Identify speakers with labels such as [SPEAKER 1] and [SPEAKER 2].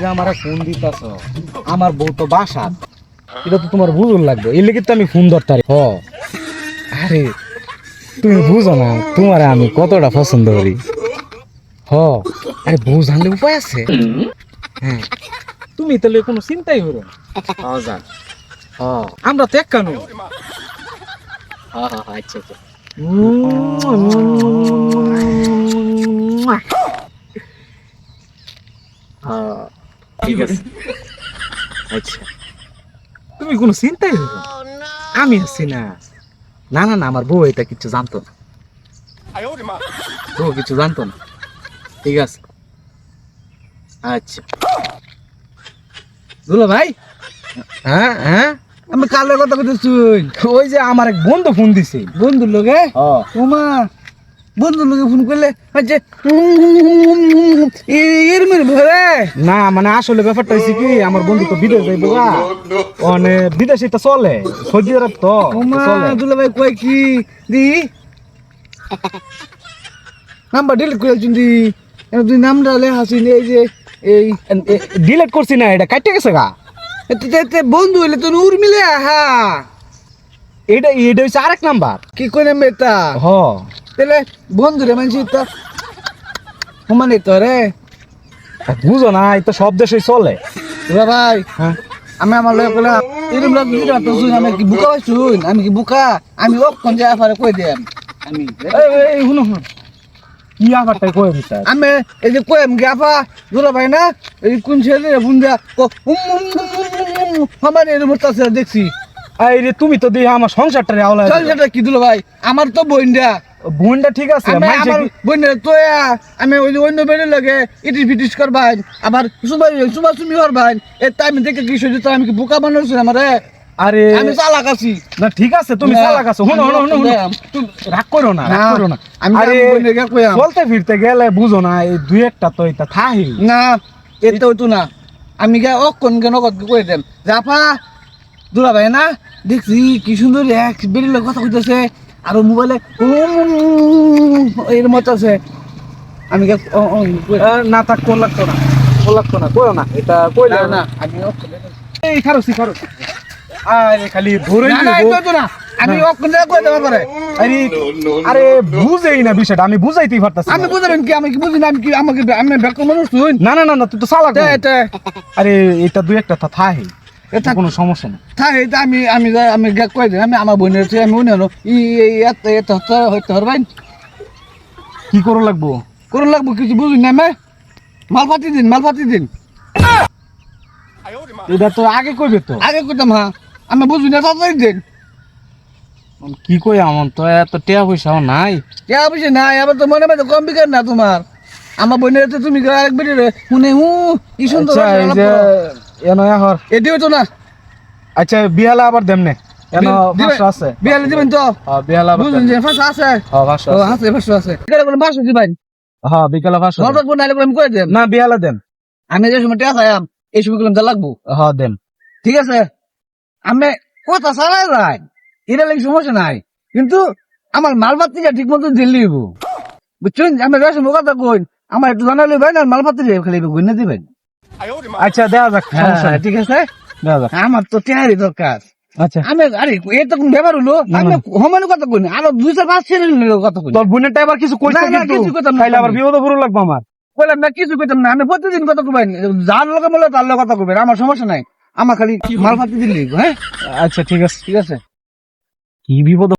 [SPEAKER 1] যে আমার ফোন দিতাছ আমার বউ তো বাসাত এটা তো তোমার বুঝুন লাগবে। এর লেগে তো আমি ফোন ধরতারি হ। আরে তুমি বুঝো না তোমার আমি কতটা পছন্দ করি। হ। আরে বউ জানলে উপায় আছে? হ্যাঁ। তুমি তাহলে কোনো চিন্তাই হলো না। হ। আমরা তো এক কানু।
[SPEAKER 2] আচ্ছা আচ্ছা হ্যাঁ ঠিক আছে। আচ্ছা।
[SPEAKER 1] তুমি কোনো চিন্তাই হলো আমি আছি না। না না না আমার বউ এটা কিছু জানতো না। বউ কিছু জানতো না। ঠিক আছে। আচ্ছা। দুলা ভাই। হ্যাঁ হ্যাঁ?
[SPEAKER 3] আমি কালের কথা কইতেছি।
[SPEAKER 1] ওই যে আমার এক বন্ধু ফোন দিছে।
[SPEAKER 3] বন্ধুর লোকে?
[SPEAKER 1] ও।
[SPEAKER 3] ওমা বন্ধুর লগে ফোন করলে হচ্ছে এর মেরে ভরে
[SPEAKER 1] না মানে আসলে ব্যাপারটা হচ্ছে কি আমার বন্ধু তো বিদেশ যাইবো গা। মানে বিদেশে তো চলে সৌদি আরব তো
[SPEAKER 3] দুলা ভাই কয় কি? দি? নাম্বার ডিলিট করে দি। তুই নামটা লেখা এই যে এই
[SPEAKER 1] ডিলেট করছি না এটা কাটতে গেছে গা।
[SPEAKER 3] বন্ধু হইলে তোর উর্মিলে হা
[SPEAKER 1] এটা এটা হচ্ছে আরেক নাম্বার।
[SPEAKER 3] কি করে মেটা
[SPEAKER 1] হ।
[SPEAKER 3] তাহলে তো। সমানে তো রে।
[SPEAKER 1] বুঝো না এই তো সব দেশে চলে।
[SPEAKER 3] ভাই
[SPEAKER 1] হ্যাঁ।
[SPEAKER 3] আমি আমার লগে কইলা এরম লোক দিটা তো শুন আমি কি বুকা শুন? আমি কি বুকা? আমি যা পারে কই দেম? আমি
[SPEAKER 1] এই, শুনো শুনো। কি আবারটাই কয়ে দিতে
[SPEAKER 3] আমি এই যে কই আমি গাফা দুলা ভাই না? এই কোন ছেলে উম উম আমার তাছে দেখছি।
[SPEAKER 1] এই রে তুমি তো দিয়ে আমার সংসারটারে আওলা
[SPEAKER 3] সেটা কি দুলা ভাই? আমার তো বইন্ডা
[SPEAKER 1] বোনটা ঠিক আছে
[SPEAKER 3] বইন্ডা তো আমি ওই অন্য বেড়ে লাগে ইটিস ফিটিস করবাই আবার সুবাই সুবা সুমি করবাই এ তাই আমি দেখে কি শুনি আমি কি বুকা বানাইছি আমারে?
[SPEAKER 1] আরে
[SPEAKER 3] আমি চালাক আছি।
[SPEAKER 1] না ঠিক আছে তুমি চালাক আছো। শুনো শুনো শুনো
[SPEAKER 3] না,
[SPEAKER 1] রাগ করো না রাগ করো না।
[SPEAKER 3] আমি
[SPEAKER 1] চলতে ফিরতে গেলে বুঝো না এই দুই একটা তো এটা থাহি।
[SPEAKER 3] না এটা হইতো না। আমি গা ও কোন কত কই দেম। জাফা দুলা ভাই না? দেখছি কি সুন্দর এক বেরিয়ে কথা কইতেছে। আর মোবাইলে এর মত আছে। আমি কই-
[SPEAKER 1] না থাক কোন লাগতো না। কোন লাগতো না করো না এটা কইলে
[SPEAKER 3] না আমি
[SPEAKER 1] এই খারসি খারসি আরে খালি ধরে
[SPEAKER 3] না না আমি ও কোন কই দেব পারে
[SPEAKER 1] আরে আরে বুঝেই না বিষয়টা আমি বুঝাইতেই পারতাছি
[SPEAKER 3] আমি। বুঝাবেন কি আমি কি বুঝি না আমি কি আমাকে আমি ব্যাক মানুষ শুন
[SPEAKER 1] না না না না তুই তো
[SPEAKER 3] এটা
[SPEAKER 1] আরে এটা দুই একটা তো থাহি
[SPEAKER 3] এটা
[SPEAKER 1] কোনো সমস্যা না
[SPEAKER 3] থাক এটা আমি আমি আমি কই দিই আমি আমার বোনের আমি মনে হলো ই এত এত হইতে পারবেন
[SPEAKER 1] কি করো লাগবো?
[SPEAKER 3] করুন লাগবো কিছু বুঝুন না মে। মাল পাতি দিন মাল পাতি দিন।
[SPEAKER 1] এটা তো আগে কইবে তো।
[SPEAKER 3] আগে কইতাম হ্যাঁ। আমি বুঝুন না তাড়াতাড়ি দিন।
[SPEAKER 1] কি কই আমার তো এত টিয়া পয়সাও নাই।
[SPEAKER 3] কে বুঝি নাই এবার তো মনে মনে কম বিকার না তোমার। আমার বোনের তো তুমি আরেক বেটি শুনে হু কি সুন্দর
[SPEAKER 1] আচ্ছা এই যে এনো হর
[SPEAKER 3] হইতো না।
[SPEAKER 1] আচ্ছা বিহালা আবার দেমনে? এনো ভাষা আছে।
[SPEAKER 3] বিয়ালে দিবেন তো?
[SPEAKER 1] হ্যাঁ বিহালা আবার
[SPEAKER 3] বুঝুন যে আছে?
[SPEAKER 1] হ্যাঁ ভাষা আছে।
[SPEAKER 3] আছে আছে। ফাঁসা দিবেন?
[SPEAKER 1] হ্যাঁ বিকালে ভাষা
[SPEAKER 3] গল্প কোন নাইলে আমি কই দেন
[SPEAKER 1] না বিহালা দেন
[SPEAKER 3] আমি যে সময় টাকা খাইয়াম এই সময় যা লাগবো।
[SPEAKER 1] হ্যাঁ দেন
[SPEAKER 3] ঠিক আছে? আমি কথা চালাই যাই। এটা লাগে সমস্যা নাই। কিন্তু আমার মালপাত্রিটা ঠিক মতো দিল্লি বুঝছেন? আমি রয়েছে কথা কই আমার একটু জানালে ভাই না মালপাত্রি খালি গুনে দিবেন।
[SPEAKER 1] আচ্ছা দেয়া যাক সমস্যা
[SPEAKER 3] হ্যাঁ,
[SPEAKER 1] নেই।
[SPEAKER 3] ঠিক আছে?
[SPEAKER 1] দেয়া যাক।
[SPEAKER 3] আমার তো টেহারি দরকার।
[SPEAKER 1] আচ্ছা।
[SPEAKER 3] আমি আরে এ কোন ব্যাপার হলো।
[SPEAKER 1] না,
[SPEAKER 3] আমি। কথা কই আরও দুই চার পাঁচ ছেলে কথা কই
[SPEAKER 1] তোর বোনেরটা এবার কিছু কইছে
[SPEAKER 3] না, না, কিছু কইতাম না
[SPEAKER 1] আবার
[SPEAKER 3] আমি।
[SPEAKER 1] পুরো লাগবে আমার।
[SPEAKER 3] কইলাম না কিছু কইতাম না আমি প্রতিদিন কথা কইবেন যার লোকে বলে তার লোক কথা কইবেন আমার সমস্যা নাই। আমার খালি মালপাত্রি দিল্লি হ্যাঁ?
[SPEAKER 1] আচ্ছা ঠিক আছে।
[SPEAKER 3] ঠিক আছে।
[SPEAKER 1] কি বিপদ